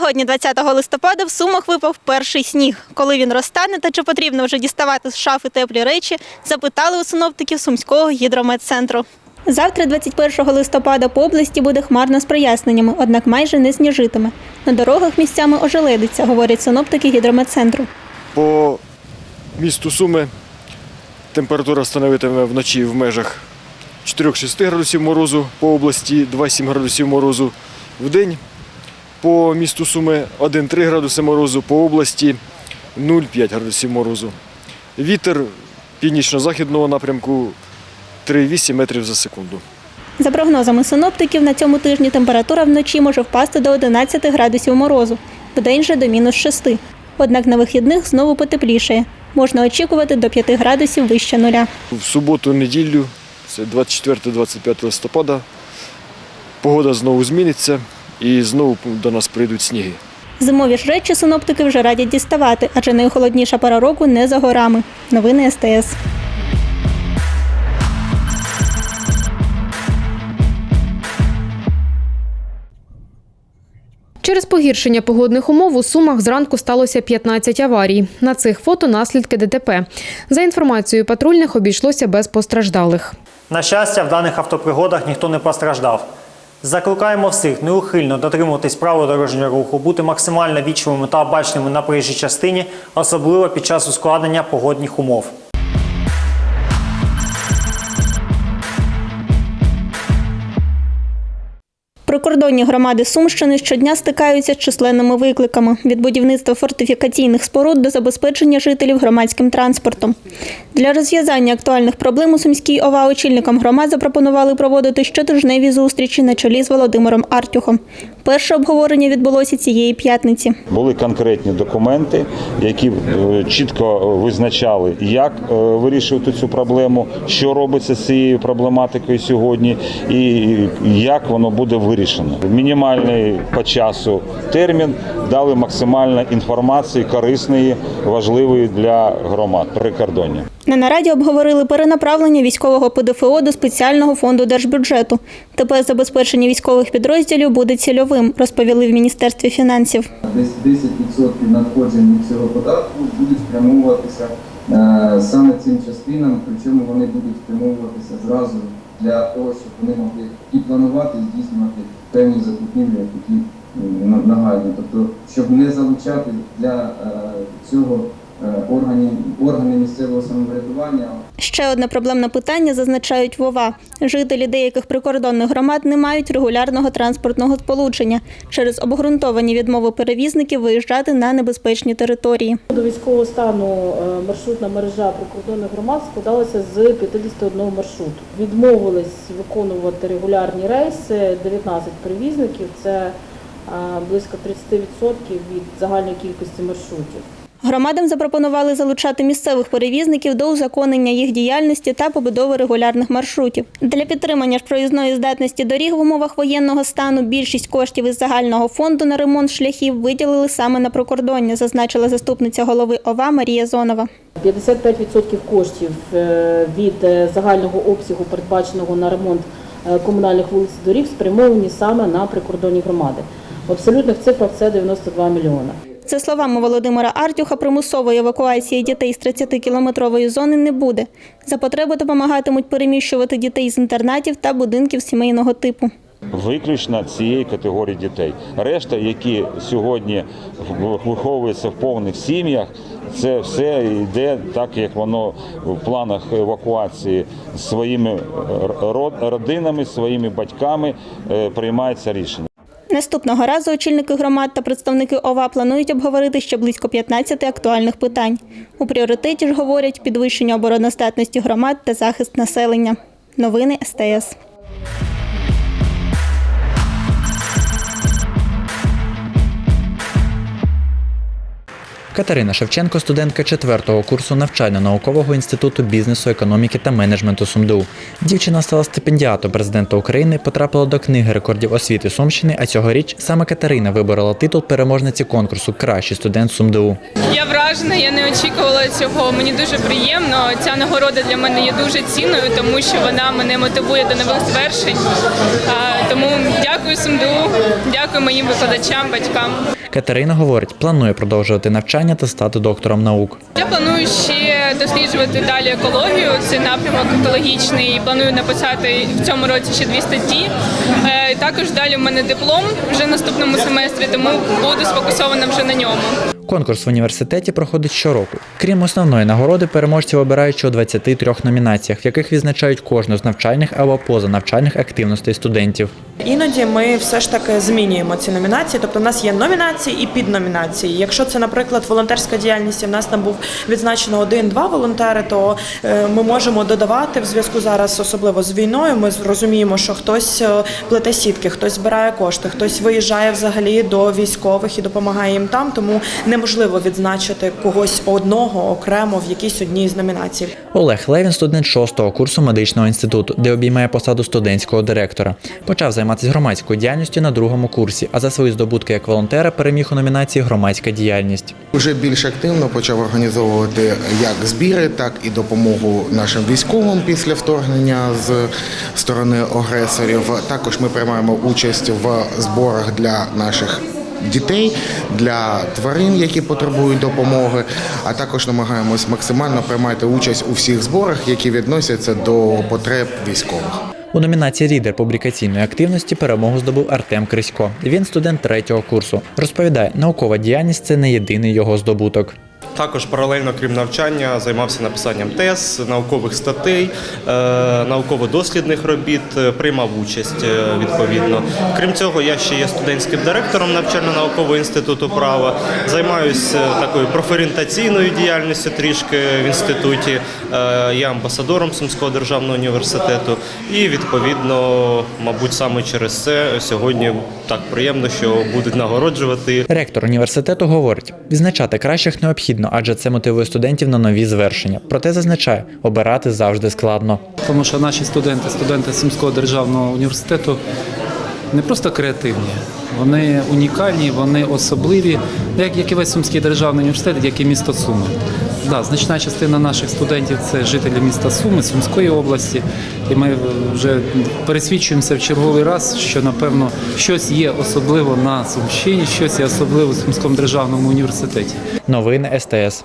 Сьогодні, 20 листопада, в Сумах випав перший сніг. Коли він розтане та чи потрібно вже діставати з шафи теплі речі, запитали у синоптиків Сумського гідрометцентру. Завтра, 21 листопада, по області буде хмарно з проясненнями, однак майже не сніжитиме. На дорогах місцями ожеледиться, говорять синоптики гідрометцентру. По місту Суми температура становитиме вночі в межах 4-6 градусів морозу, по області 2-7 градусів морозу в день. По місту Суми 1-3 градуси морозу, по області 0,5 градусів морозу. Вітер північно-західного напрямку 3,8 метрів за секунду. За прогнозами синоптиків, на цьому тижні температура вночі може впасти до 11 градусів морозу, вдень же до мінус 6. Однак на вихідних знову потеплішає. Можна очікувати до 5 градусів вище нуля. В суботу, неділю, це 24-25 листопада, погода знову зміниться і знову до нас прийдуть сніги. Зимові ж речі синоптики вже радять діставати, адже найхолодніша пора року не за горами. Новини СТС. Через погіршення погодних умов у Сумах зранку сталося 15 аварій. На цих фото наслідки ДТП. За інформацією патрульних, обійшлося без постраждалих. На щастя, в даних автопригодах ніхто не постраждав. Закликаємо всіх неухильно дотримуватись правил дорожнього руху, бути максимально вічливими та обачними на проїжджій частині, особливо під час ускладнення погодних умов. Прикордонні громади Сумщини щодня стикаються з численними викликами від будівництва фортифікаційних споруд до забезпечення жителів громадським транспортом. Для розв'язання актуальних проблем у Сумській ОВА очільникам громад запропонували проводити щотижневі зустрічі на чолі з Володимиром Артюхом. Перше обговорення відбулося цієї п'ятниці. Були конкретні документи, які е, чітко визначали, як е, вирішувати цю проблему, що робиться з цією проблематикою сьогодні, і як воно буде вирішено. Мінімальний по часу термін дали максимально інформації корисної, важливої для громад прикордоння. На нараді обговорили перенаправлення військового ПДФО до спеціального фонду держбюджету. Тепер забезпечення військових підрозділів буде цільовим, розповіли в Міністерстві фінансів. десь 10% надходжень цього податку будуть спрямовуватися е, саме цим частинам, причому вони будуть спрямовуватися зразу для того, щоб вони могли і планувати, і здійснювати певні закупівлі, на- нагальні. Тобто, щоб не залучати для е, цього органів, органи місцевого самоврядування, Ще одне проблемне питання зазначають в ОВА. Жителі деяких прикордонних громад не мають регулярного транспортного сполучення через обґрунтовані відмови перевізників виїжджати на небезпечні території. До військового стану е, маршрутна мережа прикордонних громад складалася з 51 маршруту. Відмовились виконувати регулярні рейси 19 перевізників. Це е, близько 30% від загальної кількості маршрутів. Громадам запропонували залучати місцевих перевізників до узаконення їх діяльності та побудови регулярних маршрутів. Для підтримання ж проїзної здатності доріг в умовах воєнного стану більшість коштів із загального фонду на ремонт шляхів виділили саме на прикордоння, зазначила заступниця голови ОВА Марія Зонова. 55% коштів е, від е, загального обсягу, передбаченого на ремонт е, комунальних вулиць доріг, спрямовані саме на прикордонні громади. В абсолютних цифрах це 92 мільйони. За словами Володимира Артюха, примусової евакуації дітей з 30-кілометрової зони не буде. За потреби допомагатимуть переміщувати дітей з інтернатів та будинків сімейного типу. Виключно цієї категорії дітей. Решта, які сьогодні виховуються в повних сім'ях, це все йде так, як воно в планах евакуації своїми родинами, своїми батьками е, приймається рішення. Наступного разу очільники громад та представники ОВА планують обговорити ще близько 15 актуальних питань. У пріоритеті ж говорять підвищення обороноздатності громад та захист населення. Новини СТС. Катерина Шевченко, студентка четвертого курсу навчально-наукового інституту бізнесу, економіки та менеджменту СумДУ. Дівчина стала стипендіатом президента України, потрапила до книги рекордів освіти Сумщини. А цьогоріч саме Катерина виборола титул переможниці конкурсу Кращий студент СумДУ. Я вражена, я не очікувала цього. Мені дуже приємно. Ця нагорода для мене є дуже цінною, тому що вона мене мотивує до нових звершень. Тому дякую СумДУ, дякую моїм викладачам, батькам. Катерина говорить, планує продовжувати навчання та стати доктором наук. Я планую ще досліджувати далі екологію. Це напрямок екологічний. Планую написати в цьому році ще дві статті. Е, Також далі в мене диплом вже наступному семестрі, тому буду сфокусована вже на ньому. Конкурс в університеті проходить щороку. Крім основної нагороди, переможців обирають у 23 номінаціях, в яких відзначають кожну з навчальних або позанавчальних активностей студентів. Іноді ми все ж таки змінюємо ці номінації. Тобто, в нас є номінації і підномінації. Якщо це, наприклад, волонтерська діяльність, і в нас там був відзначено один-два волонтери, то е, ми можемо додавати в зв'язку зараз, особливо з війною. Ми розуміємо, що хтось е, плете сітки, хтось збирає кошти, хтось виїжджає взагалі до військових і допомагає їм там. Тому неможливо відзначити когось одного окремо в якійсь одній з номінацій. Олег Левін, студент шостого курсу медичного інституту, де обіймає посаду студентського директора. Почав займатися громадською діяльністю на другому курсі, а за свої здобутки як волонтера переміг у номінації Громадська діяльність. Вже більш активно почав організовувати як збіри, так і допомогу нашим військовим після вторгнення з сторони агресорів. Також ми приймаємо участь в зборах для наших. Дітей для тварин, які потребують допомоги, а також намагаємось максимально приймати участь у всіх зборах, які відносяться до потреб військових. У номінації Лідер публікаційної активності перемогу здобув Артем Крисько. Він студент третього курсу. Розповідає, наукова діяльність це не єдиний його здобуток. Також паралельно, крім навчання, займався написанням тез, наукових статей, е, науково-дослідних робіт, е, приймав участь е, відповідно. Крім цього, я ще є студентським директором навчально-наукового інституту права. Займаюся такою профорієнтаційною діяльністю трішки в інституті. Я амбасадором Сумського державного університету. І відповідно, мабуть, саме через це сьогодні так приємно, що будуть нагороджувати Ректор університету говорить, відзначати кращих необхідно, адже це мотивує студентів на нові звершення. Проте зазначає, обирати завжди складно. Тому що наші студенти, студенти Сумського державного університету не просто креативні, вони унікальні, вони особливі, як, як і весь Сумський державний університет, як і місто Суми. Да, значна частина наших студентів це жителі міста Суми, Сумської області, і ми вже пересвідчуємося в черговий раз, що напевно щось є особливо на Сумщині, щось є особливо в Сумському державному університеті. Новини СТС.